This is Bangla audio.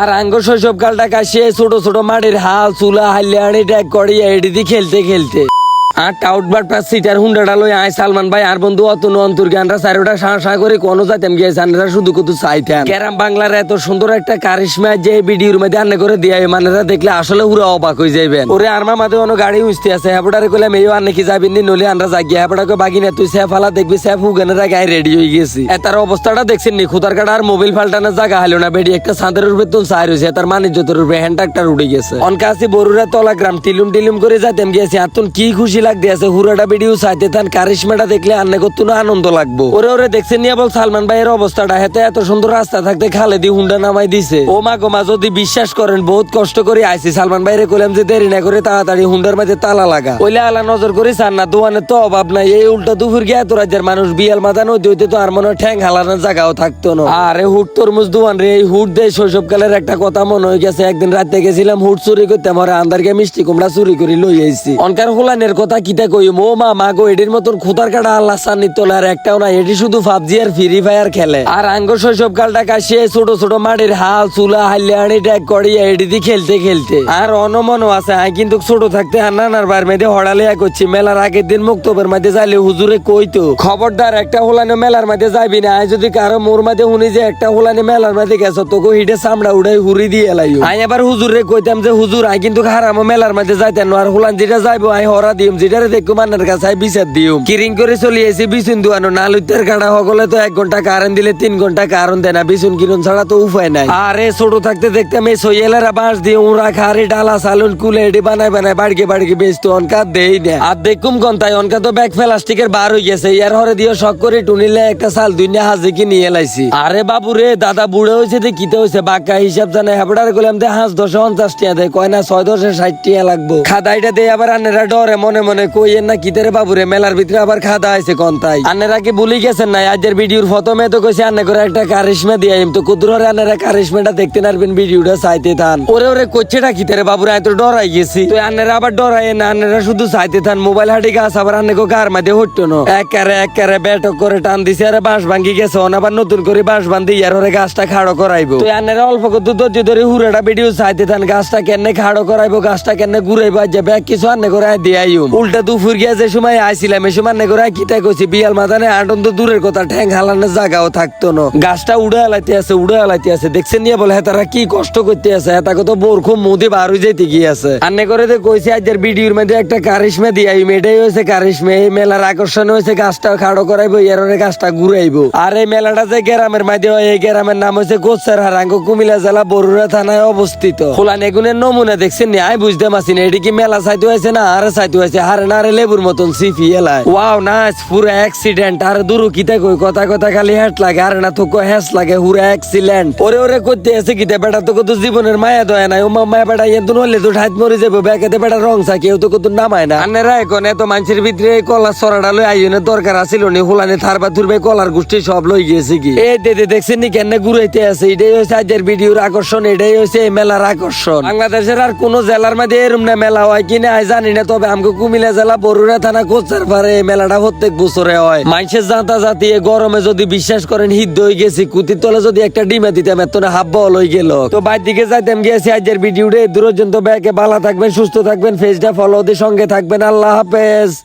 আর আঙ্গ শৈশব কালটা কাশিয়ে ছোট ছোট মাটির হাল, চুলা হাইলিয়ানি ট্যাগ করিয়া এটি খেলতে খেলতে। আর টাউট বার প্লাস সিটার হুন্ডাটা লই আয় সালমান ভাই। আর বন্ধু অতনু অন্তর গানরা চারোটা সা সা করে কোনো যাইতাম গিয়ে সানরা শুধু কত চাইতাম। ক্যারাম বাংলার এত সুন্দর একটা কারিশমা যে ভিডিওর মধ্যে আন্নে করে দিয়ে মানেরা দেখলে আসলে পুরো অবাক হয়ে যাইবেন। ওরে আরমা মাঝে অন্য গাড়ি উঠতে আছে হ্যাপটারে কইলাম, এই আন্নে কি যাবেন নি? নলে আমরা জাগিয়া হ্যাপটাকে বাগি না, তুই স্যাফ ফালা দেখবি, স্যাফ হুগানেরা গায়ে রেডি হয়ে গেছি। তার অবস্থাটা দেখছেন নি? খুদার কাটা আর মোবাইল ফাল্টানোর জায়গা হলো না, বেডি একটা সাঁদের উপরে তো সাইর হয়েছে তার মানিজ্যতের উপরে হ্যান্ডাকটার উঠে গেছে। অনকাশি বরুরা তলা গ্রাম টিলুম টিলুম করে যাইতাম গিয়েছি আতুন কি খুশি লাগতে আছে হুরাটা ভিডিও চাইতে তান কারিশমাটা দেখলে আন্নে করতো না আনন্দ লাগবো। ওরে ওরে দেখছেন নিয়ে বল সালমান ভাইয়ের অবস্থাটা, হেতে এত সুন্দর রাস্তা থাকতে খালে দি হুন্ডা নামাই দিছে। ও মা গো মা, যদি বিশ্বাস করেন, বহুত কষ্ট করে আইছি। সালমান ভাইরে কইলাম যে দেরি না করে তাড়াতাড়ি হুন্ডার মাঝে তালা লাগা। ওইলে আলা নজর করে চান না দোয়ানের তো অভাব নাই। এই উল্টা দুপুর গিয়ে এত রাজ্যের মানুষ, বিয়াল মাথা নদী হইতে তো আর মনে ঠ্যাং হালানোর জায়গাও থাকতো না। আরে হুট তরমুজ দোয়ান রে, এই হুট দেয় শৈশবকালের একটা কথা মনে হয়ে গেছে। একদিন রাতে গেছিলাম হুট চুরি করতে, আমার আন্দারকে মিষ্টি কুমড়া চুরি করে লই আইছি। অনকার হোলানের কথা কিতা কই মো মা মা গো এডির মতন খুদার কাটা আল্লাহ সান্নি আর একটাও না এটি শুধু পাবজি আর ফ্রি ফায়ার খেলে। আর আঙ্গ শৈশব কালটা কাশিয়ে ছোট ছোট মাটির হাল, চুলা হাইলিয়ানি ট্যাগ করিয়া এটি দিয়ে খেলতে খেলতে। আর অনমনও আছে, আই কিন্তু ছোট থাকতে আর নানার বার মেয়েদের হড়ালিয়া করছি। মেলার আগের দিন মুক্তবের মাঝে যাইলে হুজুরে কইতো, খবরদার, একটা হোলানি মেলার মাঝে যাবি না। আই যদি কারও মোর মাঝে শুনি যে একটা হোলানি মেলার মাঝে গেছ, তোকে হিটে চামড়া উড়াই হুরি দিয়ে এলাইও আই এবার হুজুরে কইতাম যে, হুজুর, আই কিন্তু হারাম মেলার মাঝে যাইতেন আর হোলান যেটা যাইবো, আই হরা দিম যেটারে দেখো মানের কাছে বিচার দিও কিরিং করে চলি এসে বিছুন দুয়ানো নালুতের কাটা সকলে তো এক ঘণ্টা কারেন্ট দিলে তিন ঘণ্টা কারণ দেয় না, বিচুন কিনুন ছাড়া তো উপায় নাই। আরে ছোট থাকতে দেখতাম এই সইয়েলেরা বাঁশ দিয়ে উড়া খারে ডালা, সালুন, কুলে এটি বানাই বানাই বাড়কে বাড়কে বেচতো, অনকা দেই না। আর দেখুম কোন তাই অনকা তো ব্যাগ প্লাস্টিকের বার হয়ে গেছে, ইয়ার হরে দিয়ে শখ করে টুনিলে একটা সাল দুনিয়া হাজে কি নিয়ে লাইছি। আরে বাবু রে, দাদা বুড়ে হয়েছে যে কিতে হয়েছে বাক্কা হিসাব জানে হেবড়ার করলাম দে, হাঁস দশ পঞ্চাশ টিয়া দেয় কয় না ছয় দশে ষাট টিয়া লাগবো। খাদাইটা দেয় আবার আন্নেরা ডরে, মনে মনে কইয়েন না কিতে রে বাবু রে মেলার ভিতরে আবার খাদা আছে কোন তাই? আন্নেরা কি ভুলি গেছেন না আজের ভিডিওর প্রথমে তো কইছে, আন্নে করে একটা কারিশমা দিয়ে তো কুদুরে আন্নেরা কারিশমাটা দেখতে নারবেন, ভিডিওটা চাইতে থান। ওরে ওরে কোচ্ছেটা কিতে রে বাবু রে আমি তো ডরাই গেছি। তো আন্নেরা আবার ডরাই না, আন্নেরা শুধু চাইতে থান। মোবাইল হাঁটি গাছ আবার আন্নে কো কার মাঝে হটতো না। একারে একারে ব্যাটক করে টান দিছে, আরে বাঁশ ভাঙ্গি গেছে। অন আবার নতুন করে বাঁশ বান্ধি ইয়ার হরে গাছটা খাড়ো করাইবো। তো আন্নেরা অল্প কত ধৈর্য ধরে হুরাটা ভিডিও চাইতে থান, গাছটা কেন খাড়ো করাইবো, গাছটা কেনে ঘুরাইবো, আজ ব্যাগ কিছু আন্নে করে দিয়াইম উল্টা দুপুর গিয়া যে সময় আইছিলাম এই সময় করে কিতা কইছি, বিয়াল মাথানে আনন্দ দূরের কথা, ঠ্যাং হালানোর জায়গাও থাকতো না। গাছটা উড়ে হালাইতে আছে, উড়ে হালাইতে আছে। দেখছেন নিয়ে বলে হ্যাঁ তারা কি কষ্ট করতে আছে? এটা কত বোর খুব মুদে বার হয়ে যাইতে গিয়ে আছে। আন্নে করে তো কইছি আজের ভিডিওর মধ্যে একটা কারিশমা দিয়াই এটাই হয়েছে কারিশমা, এই মেলার আকর্ষণ হয়েছে, গাছটা খাড়ো করাইবো, এর গাছটা ঘুরাইবো। আর এই মেলাটা যে গ্রামের মধ্যে হয়, এই গ্রামের নাম হচ্ছে গোচ্ছার হারাঙ্গ, কুমিল্লা জেলা বরুড়া থানায় অবস্থিত। খোলা নেগুনের নমুনা দেখছেন আই বুঝতে পারছি না, এটি কি মেলা সাইতে হয়েছে না আর সাইতে হয়েছে? হারে না আরে লেবুর মতন সিফি এলায়। ওয়াও নাইস পুরো অ্যাক্সিডেন্ট আর দুরু কিতে কই কথা কথা খালি হেট লাগে, আরে না তো হ্যাস লাগে পুরো অ্যাক্সিডেন্ট ওরে ওরে, করতে বেটা তো জীবনের মায়া দয়া নাই। ও মায়া বেটা ইয়ে তো নলে তো ঠাইত মরে ব্যাকেতে বেটা, রং তো নামায় না। আনেরা এখন এত মানুষের ভিতরে এই কলা সরাটা লই আইনের দরকার আছিল নি। হুলানে থারবা থুরবে কলার গোষ্ঠী সব লই গিয়েছে কি? এই দেখছেন নি কেন ঘুরাইতে আছে? এটাই হচ্ছে আজের ভিডিওর আকর্ষণ, এটাই হচ্ছে এই মেলার আকর্ষণ। বাংলাদেশের আর কোন জেলার মধ্যে এরম না মেলা হয় কিনা জানি না, তবে আমাকে কুমিল্লা জেলা বরুড়া থানা কোচার পারে এই মেলাটা প্রত্যেক বছরে হয়। মানুষের জাতা জাতি গরমে যদি বিশ্বাস করেন হিদ্ধ হয়ে গেছি। কুতির তলে যদি একটা ডিমা দিতাম, এত না হাব্বা হয়ে গেল। তো বাইর দিকে যাইতাম, গিয়েছি আজের দূর পর্যন্ত ব্যাগে ভালো থাকবেন, সুস্থ থাকবেন ফেসটা ফলো দিয়ে সঙ্গে থাকবেন। আল্লাহ হাফেজ।